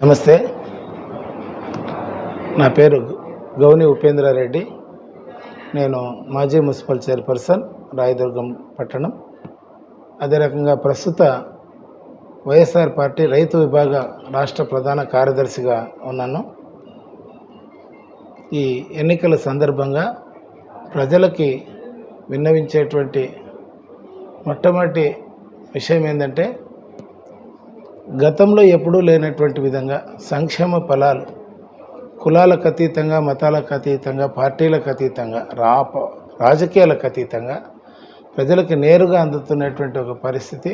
నమస్తే. నా పేరు గౌని ఉపేంద్రారెడ్డి నేను మాజీ మున్సిపల్ చైర్పర్సన్ రాయదుర్గం పట్టణం. అదే రకంగా ప్రస్తుత వైఎస్ఆర్ పార్టీ రైతు విభాగ రాష్ట్ర ప్రధాన కార్యదర్శిగా ఉన్నాను. ఈ ఎన్నికల సందర్భంగా ప్రజలకి విన్నవించేటువంటి మొట్టమొదటి విషయం ఏంటంటే గతంలో ఎప్పుడూ లేనటువంటి విధంగా సంక్షేమ ఫలాలు కులాలకు అతీతంగా మతాలకు అతీతంగా పార్టీలకు అతీతంగా రా రాజకీయాలకు అతీతంగా ప్రజలకు నేరుగా అందుతున్నటువంటి ఒక పరిస్థితి.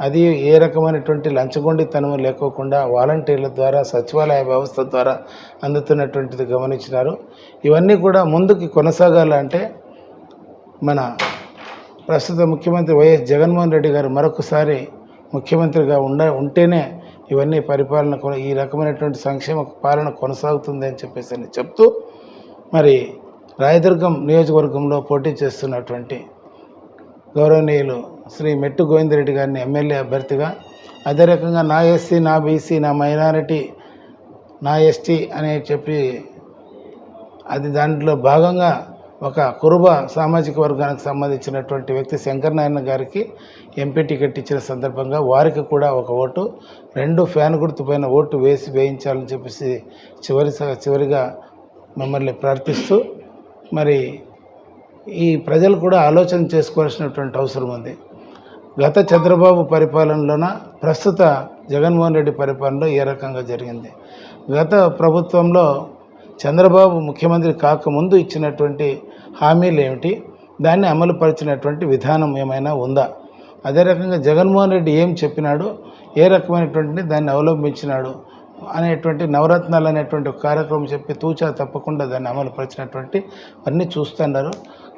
అది ఏ రకమైనటువంటి లంచగొండితనం లేకోకుండా వాలంటీర్ల ద్వారా సచివాలయ వ్యవస్థ ద్వారా అందుతున్నటువంటిది గమనించినారు. ఇవన్నీ కూడా ముందుకు కొనసాగాలంటే మన ప్రస్తుత ముఖ్యమంత్రి వైఎస్ జగన్మోహన్ రెడ్డి గారు మరొకసారి ముఖ్యమంత్రిగా ఉండ ఉంటేనే ఇవన్నీ పరిపాలన కొన- ఈ రకమైనటువంటి సంక్షేమ పాలన కొనసాగుతుంది అని చెప్పేసి అని చెప్తూ మరి రాయదుర్గం నియోజకవర్గంలో పోటీ చేస్తున్నటువంటి గౌరవనీయులు శ్రీ మెట్టు గోవిందరెడ్డి గారిని ఎమ్మెల్యే అభ్యర్థిగా అదే రకంగా నా ఎస్సీ నా బీసీ నా మైనారిటీ నా ఎస్టీ అని చెప్పి అది దాంట్లో భాగంగా ఒక కురుబ సామాజిక వర్గానికి సంబంధించినటువంటి వ్యక్తి శంకర్ నారాయణ గారికి ఎంపీ టికెట్ ఇచ్చిన సందర్భంగా వారికి కూడా ఒక ఓటు రెండు ఫ్యాన్ గుర్తు పైన ఓటు వేసి వేయించాలని చెప్పేసి చివరి స- చివరిగా మిమ్మల్ని ప్రార్థిస్తూ మరి ఈ ప్రజలు కూడా ఆలోచన చేసుకోవాల్సినటువంటి అవసరం ఉంది. గత చంద్రబాబు పరిపాలనలోన ప్రస్తుత జగన్మోహన్ రెడ్డి పరిపాలనలో ఏ రకంగా జరిగింది? గత ప్రభుత్వంలో చంద్రబాబు ముఖ్యమంత్రి కాకముందు ఇచ్చినటువంటి హామీలు ఏమిటి? దాన్ని అమలుపరిచినటువంటి విధానం ఏమైనా ఉందా? అదే రకంగా జగన్మోహన్ రెడ్డి ఏం చెప్పినాడు? ఏ రకమైనటువంటి దాన్ని అవలంబించినాడు? అనేటువంటి నవరత్నాలు అనేటువంటి కార్యక్రమం చెప్పి తూచా తప్పకుండా దాన్ని అమలుపరిచినటువంటి అన్నీ చూస్తున్నారు.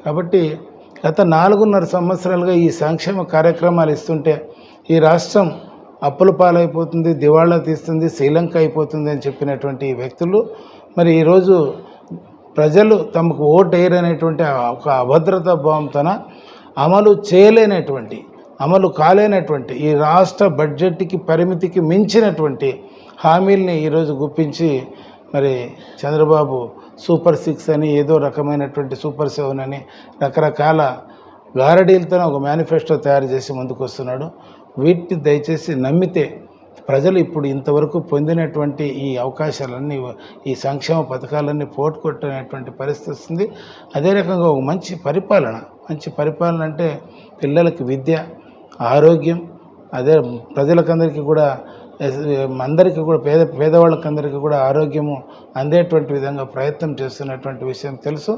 కాబట్టి గత నాలుగున్నర సంవత్సరాలుగా ఈ సంక్షేమ కార్యక్రమాలు ఇస్తుంటే ఈ రాష్ట్రం అప్పుల పాలైపోతుంది దివాళా తీస్తుంది శ్రీలంక అయిపోతుంది అని చెప్పినటువంటి వ్యక్తులు మరి ఈరోజు ప్రజలు తమకు ఓటు వేయరనేటువంటి ఒక అభద్రతా భావంతోన అమలు చేయలేనటువంటి అమలు కాలేనటువంటి ఈ రాష్ట్ర బడ్జెట్కి పరిమితికి మించినటువంటి హామీల్ని ఈరోజు గుప్పించి మరి చంద్రబాబు సూపర్ సిక్స్ అని ఏదో రకమైనటువంటి సూపర్ సెవెన్ అని రకరకాల గారడీలతో ఒక మేనిఫెస్టో తయారు చేసి ముందుకు వస్తున్నాడు వీటిని దయచేసి నమ్మితే ప్రజలు ఇప్పుడు ఇంతవరకు పొందినటువంటి ఈ అవకాశాలన్నీ ఈ సంక్షేమ పథకాలన్నీ పోటుకొట్టనేటువంటి పరిస్థితి వస్తుంది. అదే రకంగా ఒక మంచి పరిపాలన మంచి పరిపాలన అంటే పిల్లలకి విద్య ఆరోగ్యం అదే ప్రజలకందరికీ కూడా అందరికీ కూడా పేద పేదవాళ్ళకందరికీ కూడా ఆరోగ్యము అందేటువంటి విధంగా ప్రయత్నం చేస్తున్నటువంటి విషయం తెలుసు.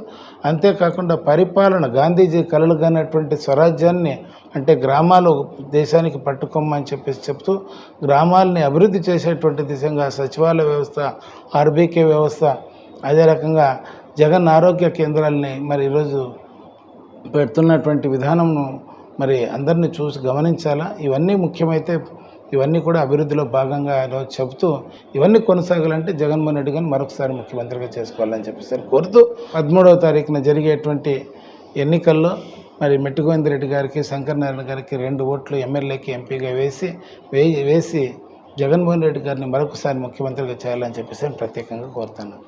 అంతేకాకుండా పరిపాలన గాంధీజీ కలలు కన్నటువంటి స్వరాజ్యాన్ని అంటే గ్రామాలు దేశానికి పట్టుకోమని చెప్పేసి చెప్తూ గ్రామాలని అభివృద్ధి చేసేటువంటి దిశగా సచివాలయ వ్యవస్థ ఆర్బీకే వ్యవస్థ అదే రకంగా జగన్ ఆరోగ్య కేంద్రాలని మరి ఈరోజు పెడుతున్నటువంటి విధానంను మరి అందరినీ చూసి గమనించాలా? ఇవన్నీ ముఖ్యమైతే ఇవన్నీ కూడా అభివృద్ధిలో భాగంగా ఆయన చెబుతూ ఇవన్నీ కొనసాగాలంటే జగన్మోహన్ రెడ్డి గారిని మరొకసారి ముఖ్యమంత్రిగా చేసుకోవాలని చెప్పేసి కోరుతూ పదమూడవ తారీఖున జరిగేటువంటి ఎన్నికల్లో మరి మెట్టుగోవింద రెడ్డి గారికి శంకరనారాయణ గారికి రెండు ఓట్లు ఎమ్మెల్యేకి ఎంపీగా వేసి వేయి వేసి జగన్మోహన్ రెడ్డి గారిని మరొకసారి ముఖ్యమంత్రిగా చేయాలని చెప్పేసి నేను ప్రత్యేకంగా కోరుతాను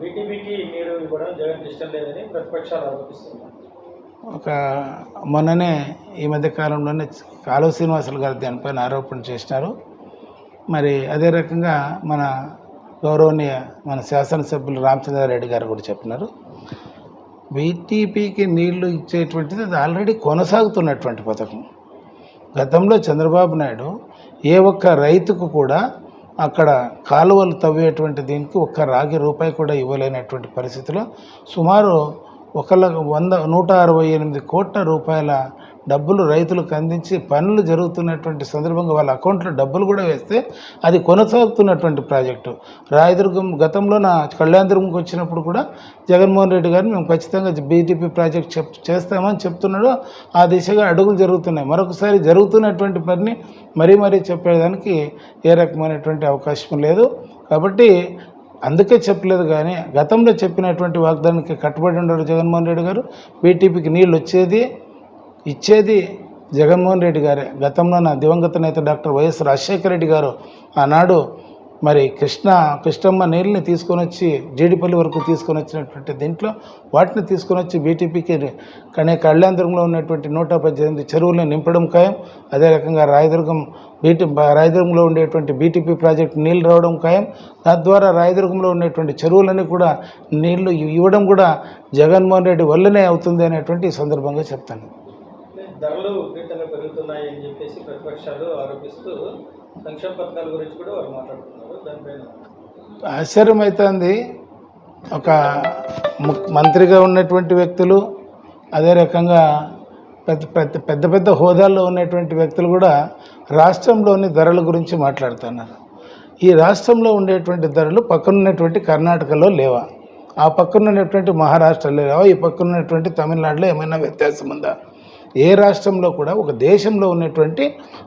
బీటీపీకి మీరు జగన్ ఇష్టం లేదని ప్రతిపక్షాలు ఆరోపిస్తున్నారు. ఒక మొన్ననే ఈ మధ్య కాలంలోనే కాలువ శ్రీనివాసులు గారు దానిపైన ఆరోపణ చేసినారు. మరి అదే రకంగా మన గౌరవనీయ మన శాసనసభ్యులు రామచంద్రారెడ్డి గారు కూడా చెప్పినారు. బీటీపీకి నీళ్ళు ఇచ్చేటువంటిది అది ఆల్రెడీ కొనసాగుతున్నటువంటి పథకం. గతంలో చంద్రబాబు నాయుడు ఏ ఒక్క రైతుకు కూడా అక్కడ కాలువలు తవ్వేటువంటి దీనికి ఒక్క రాగి రూపాయి కూడా ఇవ్వలేనటువంటి పరిస్థితిలో సుమారు ఒక వంద నూట అరవై ఎనిమిది కోట్ల రూపాయల డబ్బులు రైతులకు అందించి పనులు జరుగుతున్నటువంటి సందర్భంగా వాళ్ళ అకౌంట్లో డబ్బులు కూడా వేస్తే అది కొనసాగుతున్నటువంటి ప్రాజెక్టు. రాయదుర్గం గతంలో నా కళ్యాణదుర్గంకి వచ్చినప్పుడు కూడా జగన్మోహన్ రెడ్డి గారిని మేము ఖచ్చితంగా బీటీపీ ప్రాజెక్ట్ చెప్ చేస్తామని చెప్తున్నాడు. ఆ దిశగా అడుగులు జరుగుతున్నాయి. మరొకసారి జరుగుతున్నటువంటి పనిని మరీ మరీ చెప్పేదానికి ఏ రకమైనటువంటి అవకాశం లేదు. కాబట్టి అందుకే చెప్పలేదు కానీ గతంలో చెప్పినటువంటి వాగ్దానానికి కట్టుబడి ఉన్నాడు జగన్మోహన్ రెడ్డి గారు. బీటీపీకి నీళ్ళు వచ్చేది ఇచ్చేది జగన్మోహన్ రెడ్డి గారే. గతంలో నా దివంగత నేత డాక్టర్ వైఎస్ రాజశేఖర రెడ్డి గారు ఆనాడు మరి కృష్ణ కృష్ణమ్మ నీళ్ళని తీసుకొని వచ్చి జీడిపల్లి వరకు తీసుకొని వచ్చినటువంటి దీంట్లో వాటిని తీసుకొని వచ్చి బీటీపీకి కనే కళ్యాణదుర్గంలో ఉన్నటువంటి నూట పద్దెనిమిది చెరువులను నింపడం ఖాయం. అదే రకంగా రాయదుర్గం బీటీ రాయదుర్గంలో ఉండేటువంటి బీటీపీ ప్రాజెక్టు నీళ్ళు రావడం ఖాయం. తద్వారా రాయదుర్గంలో ఉన్నటువంటి చెరువులని కూడా నీళ్ళు ఇవ్వడం కూడా జగన్మోహన్ రెడ్డి వల్లనే అవుతుంది అనేటువంటి సందర్భంగా చెప్తాను. ధరలు పెరుగుతున్నాయని చెప్పేసి ప్రతిపక్షాలు ఆరోపిస్తూ సంక్షేమ పథకాల గురించి కూడా వారు మాట్లాడుతున్నారు. దానిపైన ఆశ్చర్యం అవుతుంది ఒక మంత్రిగా ఉన్నటువంటి వ్యక్తులు అదే రకంగా పెద్ద పెద్ద పెద్ద పెద్ద హోదాల్లో ఉన్నటువంటి వ్యక్తులు కూడా రాష్ట్రంలోని ధరల గురించి మాట్లాడుతున్నారు. ఈ రాష్ట్రంలో ఉండేటువంటి ధరలు పక్కనున్నటువంటి కర్ణాటకలో లేవా? ఆ పక్కన ఉన్నటువంటి మహారాష్ట్రలో లేవా? ఈ పక్కన ఉన్నటువంటి తమిళనాడులో ఏమైనా వ్యత్యాసం ఉందా? ఏ రాష్ట్రంలో కూడా ఒక దేశంలో ఉన్నటువంటి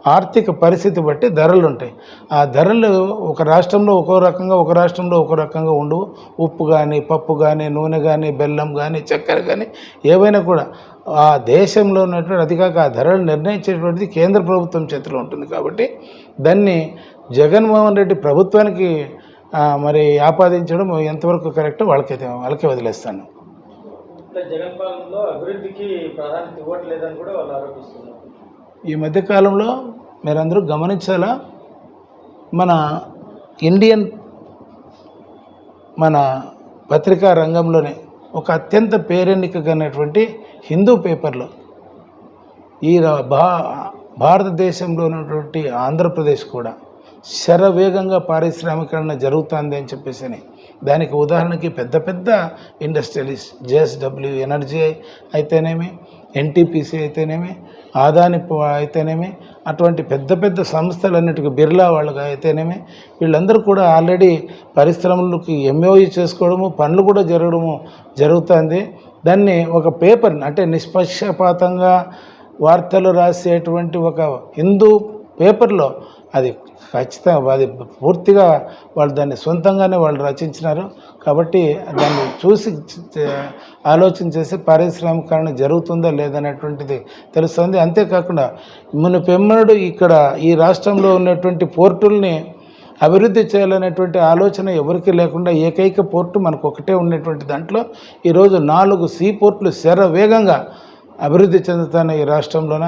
ఆర్థిక పరిస్థితి బట్టి ధరలు ఉంటాయి. ఆ ధరలు ఒక రాష్ట్రంలో ఒక్కో రకంగా ఒక రాష్ట్రంలో ఒక రకంగా ఉండవు. ఉప్పు కానీ పప్పు కానీ నూనె కానీ బెల్లం కానీ చక్కెర కానీ ఏవైనా కూడా ఆ దేశంలో ఉన్నటువంటి అది కాక ఆ ధరలు నిర్ణయించేటువంటిది కేంద్ర ప్రభుత్వం చేతిలో ఉంటుంది కాబట్టి దాన్ని జగన్మోహన్ రెడ్డి ప్రభుత్వానికి మరి ఆపాదించడం ఎంతవరకు కరెక్ట్ వాళ్ళకైతే వాళ్ళకే వదిలేస్తాను. అంటే జగన్ పాలనలో అభివృద్ధికి ప్రాధాన్యత ఇవ్వట్లేదని కూడా వాళ్ళు ఆరోపిస్తున్నారు ఈ మధ్యకాలంలో మీరందరూ గమనించాలా మన ఇండియన్ మన పత్రికా రంగంలోనే ఒక అత్యంత పేరెన్నికగనటువంటి హిందూ పేపర్లో ఈ భా భారతదేశంలో ఉన్నటువంటి ఆంధ్రప్రదేశ్ కూడా శరవేగంగా పారిశ్రామికరణ జరుగుతుంది అని చెప్పేసి అని. దానికి ఉదాహరణకి పెద్ద పెద్ద ఇండస్ట్రియలిస్ట్ జేఎస్డబ్ల్యూ ఎనర్జీ అయితేనేమి ఎన్టీపీసీ అయితేనేమి ఆదాని అయితేనేమి అటువంటి పెద్ద పెద్ద సంస్థలన్నిటికీ బిర్లా వాళ్ళుగా అయితేనేమి వీళ్ళందరూ కూడా ఆల్రెడీ పరిశ్రమలకి ఎంఓఈ చేసుకోవడము పనులు కూడా జరగడము జరుగుతుంది. దాన్ని ఒక పేపర్ అంటే నిష్పక్షపాతంగా వార్తలు రాసేటువంటి ఒక హిందూ పేపర్లో అది ఖచ్చితంగా అది పూర్తిగా వాళ్ళు దాన్ని సొంతంగానే వాళ్ళు రచించినారు. కాబట్టి దాన్ని చూసి ఆలోచన చేసి పారిశ్రామికరణ జరుగుతుందా లేదనేటువంటిది తెలుస్తుంది. అంతేకాకుండా మన పెమ్మనుడు ఇక్కడ ఈ రాష్ట్రంలో ఉన్నటువంటి పోర్టుల్ని అభివృద్ధి చేయాలనేటువంటి ఆలోచన ఎవరికీ లేకుండా ఏకైక పోర్టు మనకు ఒకటే ఉన్నటువంటి దాంట్లో ఈరోజు నాలుగు సీ పోర్టులు శర వేగంగా అభివృద్ధి చెందుతాయి ఈ రాష్ట్రంలోన.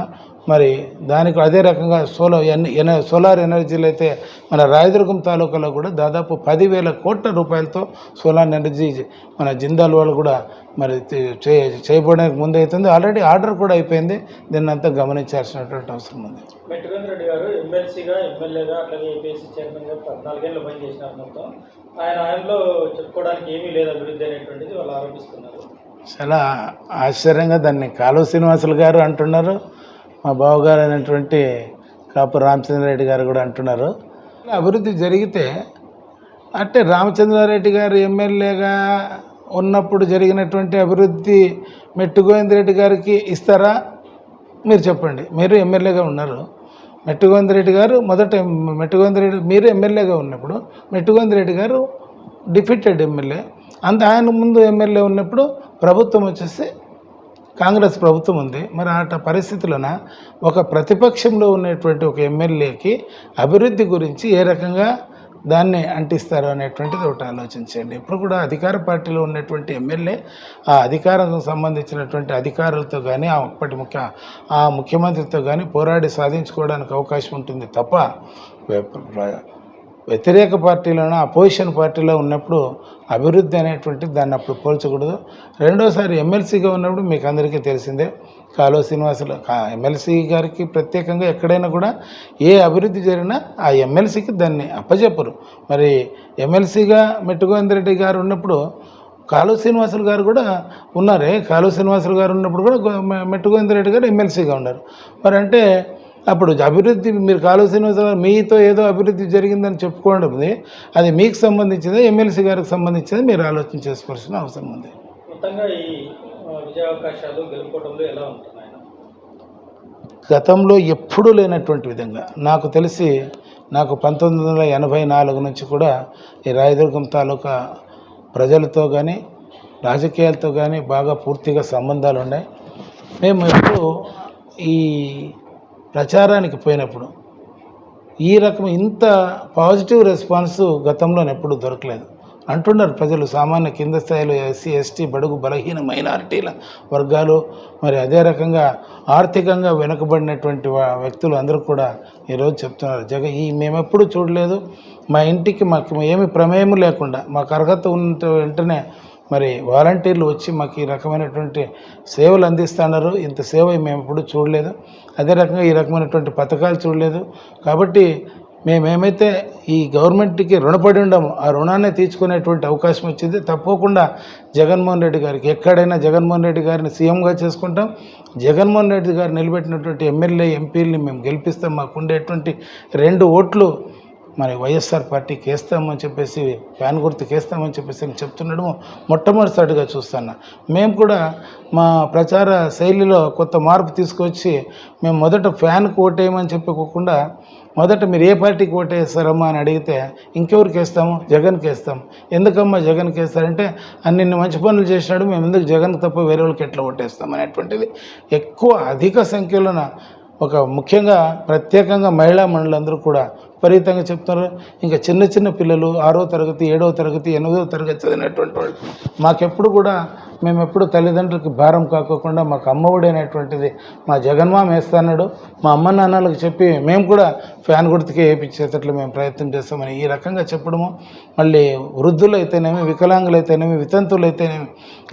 మరి దానికి అదే రకంగా సోలార్ ఎన్ ఎన సోలార్ ఎనర్జీలు అయితే మన రాయదుర్గం తాలూకాలో కూడా దాదాపు పదివేల కోట్ల రూపాయలతో సోలార్ ఎనర్జీ మన జిందాల్ వాళ్ళు కూడా మరి చే- చేయబడడానికి ముందు అవుతుంది ఆల్రెడీ ఆర్డర్ కూడా అయిపోయింది. దీన్ని అంతా గమనించాల్సినటువంటి అవసరం ఉంది. మెట్టుగన్ రెడ్డి గారు ఎమ్మెల్సీగా ఎమ్మెల్యేగా అట్లాగే ఏపీఎస్సీ చైర్మన్గా పద్నాలుగేళ్ళు పనిచేసినారు మొత్తం. ఆయన ఆయనలో చెప్పుకోవడానికి ఏమీ లేదు అభివృద్ధి అనేటువంటిది వాళ్ళు ఆరోపిస్తున్నారు. చాలా ఆశ్చర్యంగా దాన్ని కాలువ శ్రీనివాసులు గారు అంటున్నారు. మా బావగారు అయినటువంటి కాపు రామచంద్రారెడ్డి గారు కూడా అంటున్నారు. అభివృద్ధి జరిగితే అంటే రామచంద్రారెడ్డి గారు ఎమ్మెల్యేగా ఉన్నప్పుడు జరిగినటువంటి అభివృద్ధి మెట్టు గోవిందరెడ్డి గారికి ఇస్తారా? మీరు చెప్పండి. మీరు ఎమ్మెల్యేగా ఉన్నారు. మెట్టుగోవిందరెడ్డి గారు మొదట మెట్టుగోవిందరెడ్డి మీరు ఎమ్మెల్యేగా ఉన్నప్పుడు మెట్టుగోవిందరెడ్డి గారు డిఫీటెడ్ ఎమ్మెల్యే. అంత ఆయన ముందు ఎమ్మెల్యే ఉన్నప్పుడు ప్రభుత్వం వచ్చేసి కాంగ్రెస్ ప్రభుత్వం ఉంది. మరి అట పరిస్థితులన ఒక ప్రతిపక్షంలో ఉన్నటువంటి ఒక ఎమ్మెల్యేకి అభివృద్ధి గురించి ఏ రకంగా దాన్ని అంటిస్తారు అనేటువంటిది ఒకటి ఆలోచించండి. ఇప్పుడు కూడా అధికార పార్టీలో ఉన్నటువంటి ఎమ్మెల్యే ఆ అధికారం సంబంధించినటువంటి అధికారులతో కానీ ఆ అప్పటి ముఖ్య ఆ ముఖ్యమంత్రితో కానీ పోరాడి సాధించుకోవడానికి అవకాశం ఉంటుంది తప్ప వ్యతిరేక పార్టీలోనూ అపోజిషన్ పార్టీలో ఉన్నప్పుడు అభివృద్ధి అనేటువంటి దాన్ని అప్పుడు పోల్చకూడదు. రెండోసారి ఎమ్మెల్సీగా ఉన్నప్పుడు మీకు అందరికీ తెలిసిందే కాలువ శ్రీనివాసులు ఎమ్మెల్సీ గారికి ప్రత్యేకంగా ఎక్కడైనా కూడా ఏ అభివృద్ధి జరిగినా ఆ ఎమ్మెల్సీకి దాన్ని అప్పచెప్పరు మరి ఎమ్మెల్సీగా మెట్టుగోవిందరెడ్డి గారు ఉన్నప్పుడు కాలువ శ్రీనివాసులు గారు కూడా ఉన్నారే. కాలువ శ్రీనివాసులు గారు ఉన్నప్పుడు కూడా మెట్టుగోవిందరెడ్డి గారు ఎమ్మెల్సీగా ఉన్నారు. మరి అంటే అప్పుడు అభివృద్ధి మీరు కాలువ గారు మీతో ఏదో అభివృద్ధి జరిగిందని చెప్పుకోవడం అది మీకు సంబంధించింది ఎమ్మెల్సీ గారికి సంబంధించింది మీరు ఆలోచన చేసుకోవాల్సిన అవసరం ఉంది. గతంలో ఎప్పుడూ లేనటువంటి విధంగా నాకు తెలిసి నాకు పంతొమ్మిది వందల ఎనభై నాలుగు నుంచి కూడా ఈ రాయదుర్గం తాలూకా ప్రజలతో కానీ రాజకీయాలతో కానీ బాగా పూర్తిగా సంబంధాలు ఉన్నాయి మేము ఎప్పుడు ఈ ప్రచారానికి పోయినప్పుడు ఈ రకం ఇంత పాజిటివ్ రెస్పాన్స్ గతంలో ఎప్పుడు దొరకలేదు. అంటున్నారు ప్రజలు సామాన్య కింద స్థాయిలో ఎస్సీ ఎస్టీ బడుగు బలహీన మైనారిటీల వర్గాలు. మరి అదే రకంగా ఆర్థికంగా వెనుకబడినటువంటి వ్యక్తులు అందరూ కూడా ఈరోజు చెప్తున్నారు. జగ ఈ మేమెప్పుడు చూడలేదు. మా ఇంటికి మాకు ఏమి ప్రమేయం లేకుండా మాకు అర్హత ఉన్న వెంటనే మరి వాలంటీర్లు వచ్చి మాకు ఈ రకమైనటువంటి సేవలు అందిస్తున్నారు. ఇంత సేవ మేము ఎప్పుడు చూడలేదు. అదే రకంగా ఈ రకమైనటువంటి పథకాలు చూడలేదు. కాబట్టి మేమేమైతే ఈ గవర్నమెంట్కి రుణపడి ఉండము ఆ రుణాన్ని తీర్చుకునేటువంటి అవకాశం వచ్చింది. తప్పకుండా జగన్మోహన్ రెడ్డి గారికి ఎక్కడైనా జగన్మోహన్ రెడ్డి గారిని సీఎంగా చేసుకుంటాం. జగన్మోహన్ రెడ్డి గారు నిలబెట్టినటువంటి ఎమ్మెల్యే ఎంపీలని మేము గెలిపిస్తాం. మాకు ఉండేటువంటి రెండు ఓట్లు మరి వైఎస్ఆర్ పార్టీకి వేస్తామని చెప్పేసి ఫ్యాన్ గుర్తుకి వేస్తామని చెప్పేసి చెప్తుండడం మొట్టమొదటిసారిగా చూస్తున్నా. మేము కూడా మా ప్రచార శైలిలో కొత్త మార్పు తీసుకొచ్చి మేము మొదట ఫ్యాన్కు ఓటేయమని చెప్పుకోకుండా మొదట మీరు ఏ పార్టీకి ఓటేస్తారమ్మా అని అడిగితే ఇంకెవరికి వేస్తాము? జగన్కి వేస్తాం. ఎందుకమ్మా జగన్కి వేస్తారంటే అన్ని మంచి పనులు చేసినాడు మేము ఎందుకు జగన్కి తప్ప వేరే వాళ్ళకి ఎట్లా ఓటేస్తాం అనేటువంటిది. ఎక్కువ అధిక సంఖ్యలోన ఒక ముఖ్యంగా ప్రత్యేకంగా మహిళా మండలందరూ కూడా విపరీతంగా చెప్తున్నారు. ఇంకా చిన్న చిన్న పిల్లలు ఆరో తరగతి ఏడవ తరగతి ఎనిమిదో తరగతి చదివినటువంటి వాళ్ళు. మాకెప్పుడు కూడా మేము ఎప్పుడు తల్లిదండ్రులకి భారం కాకోకుండా మాకు అమ్మఒడి అనేటువంటిది మా జగన్మామ వేస్తాడు మా అమ్మ నాన్నలకు చెప్పి మేము కూడా ఫ్యాన్ గుర్తుకే వేయించేటట్లు మేము ప్రయత్నం చేస్తామని ఈ రకంగా చెప్పడము. మళ్ళీ వృద్ధులు అయితేనేమి వికలాంగులు అయితేనేమి వితంతువులు అయితేనేమి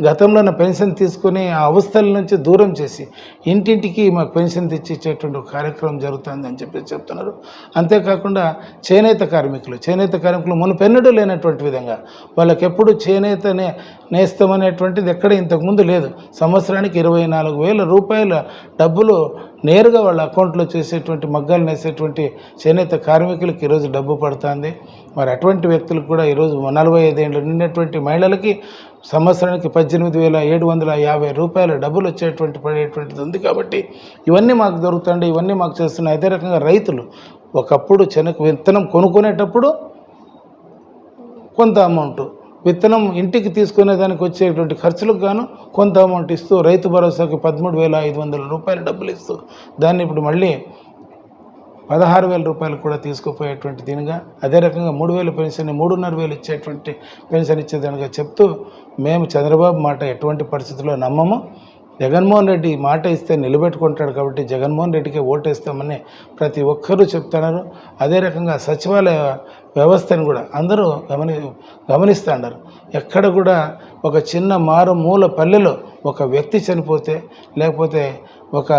గతంలోనే పెన్షన్ తీసుకుని ఆ అవస్థల నుంచి దూరం చేసి ఇంటింటికి మాకు పెన్షన్ తెచ్చిచ్చేటువంటి కార్యక్రమం జరుగుతుంది అని చెప్పి చెప్తున్నారు. అంతేకాకుండా చేనేత కార్మికులు చేనేత కార్మికులు మునుపెన్నడూ లేనటువంటి విధంగా వాళ్ళకి ఎప్పుడు చేనేతనే నేస్తామనేటువంటిది ఎక్కడ ఇంతకుముందు లేదు. సంవత్సరానికి ఇరవై నాలుగు వేల రూపాయల డబ్బులు నేరుగా వాళ్ళ అకౌంట్లో చేసేటువంటి మగ్గాలు నేసేటువంటి చేనేత కార్మికులకి ఈరోజు డబ్బు పడుతుంది. మరి అటువంటి వ్యక్తులకు కూడా ఈరోజు నలభై ఐదేళ్ళు నిండినటువంటి మహిళలకి సంవత్సరానికి పద్దెనిమిది వేల ఏడు వందల యాభై రూపాయల డబ్బులు వచ్చేటువంటి పడేటువంటిది ఉంది కాబట్టి ఇవన్నీ మాకు దొరుకుతుంది ఇవన్నీ మాకు చేస్తున్నాయి. అదే రకంగా రైతులు ఒకప్పుడు చెనక విత్తనం కొనుక్కునేటప్పుడు కొంత అమౌంట్ విత్తనం ఇంటికి తీసుకునేదానికి వచ్చేటువంటి ఖర్చులకు గాను కొంత అమౌంట్ ఇస్తూ రైతు భరోసాకి పదమూడు వేల ఐదు వందల రూపాయల డబ్బులు ఇస్తూ దాన్ని ఇప్పుడు మళ్ళీ పదహారు వేల రూపాయలు కూడా తీసుకుపోయేటువంటి దీనిగా అదే రకంగా మూడు వేల పెన్షన్ మూడున్నర వేలు ఇచ్చేటువంటి పెన్షన్ ఇచ్చేదానిగా చెప్తూ మేము చంద్రబాబు మాట ఎటువంటి పరిస్థితుల్లో నమ్మము. జగన్మోహన్ రెడ్డి మాట ఇస్తే నిలబెట్టుకుంటాడు కాబట్టి జగన్మోహన్ రెడ్డికి ఓటేస్తామని ప్రతి ఒక్కరూ చెప్తున్నారు. అదే రకంగా సచివాలయ వ్యవస్థను కూడా అందరూ గమని గమనిస్తున్నారు ఎక్కడ కూడా ఒక చిన్న మారు మూల పల్లెలో ఒక వ్యక్తి చనిపోతే లేకపోతే ఒక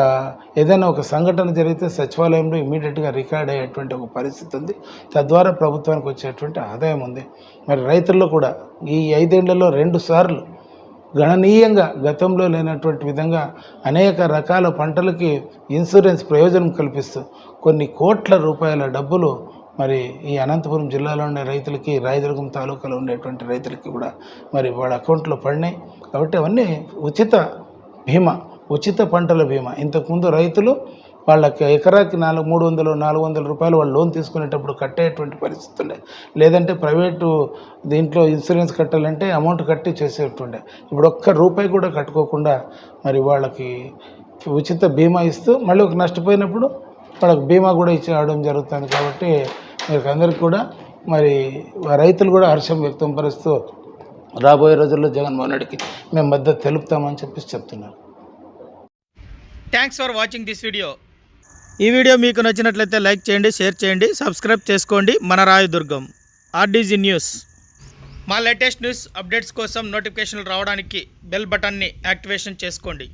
ఏదైనా ఒక సంఘటన జరిగితే సచివాలయంలో ఇమీడియట్గా రికార్డ్ అయ్యేటువంటి ఒక పరిస్థితి ఉంది. తద్వారా ప్రభుత్వానికి వచ్చేటువంటి ఆదాయం ఉంది. మరి రైతుల్లో కూడా ఈ ఐదేళ్ళలో రెండు సార్లు గణనీయంగా గతంలో లేనటువంటి విధంగా అనేక రకాల పంటలకి ఇన్సూరెన్స్ ప్రయోజనం కల్పిస్తూ కొన్ని కోట్ల రూపాయల డబ్బులు మరి ఈ అనంతపురం జిల్లాలో ఉండే రైతులకి రాయదుర్గం తాలూకాలో ఉండేటువంటి రైతులకి కూడా మరి వాళ్ళ అకౌంట్లో పడినాయి. కాబట్టి అవన్నీ ఉచిత బీమా ఉచిత పంటల బీమా. ఇంతకుముందు రైతులు వాళ్ళకి ఎకరాకి నాలుగు మూడు వందలు నాలుగు వందల రూపాయలు వాళ్ళు లోన్ తీసుకునేటప్పుడు కట్టేటువంటి పరిస్థితి ఉండే. లేదంటే ప్రైవేటు దీంట్లో ఇన్సూరెన్స్ కట్టాలంటే అమౌంట్ కట్టి చేసేటుండే ఇప్పుడు ఒక్క రూపాయి కూడా కట్టుకోకుండా మరి వాళ్ళకి ఉచిత బీమా ఇస్తూ మళ్ళీ ఒక నష్టపోయినప్పుడు వాళ్ళకి బీమా కూడా ఇచ్చేయడం జరుగుతుంది కాబట్టి మీకు అందరికీ కూడా మరి రైతులు కూడా హర్షం వ్యక్తం పరుస్తూ రాబోయే రోజుల్లో జగన్మోహన్ రెడ్డికి మేము మద్దతు తెలుపుతామని చెప్పేసి చెప్తున్నారు. Thanks for watching this video ఈ వీడియో మీకు నచ్చినట్లయితే లైక్ చేయండి షేర్ చేయండి సబ్స్క్రైబ్ చేసుకోండి. మన రాయదుర్గం ఆర్డీజీ న్యూస్ మా లేటెస్ట్ న్యూస్ అప్డేట్స్ కోసం నోటిఫికేషన్లు రావడానికి బెల్ బటన్ని యాక్టివేషన్ చేసుకోండి.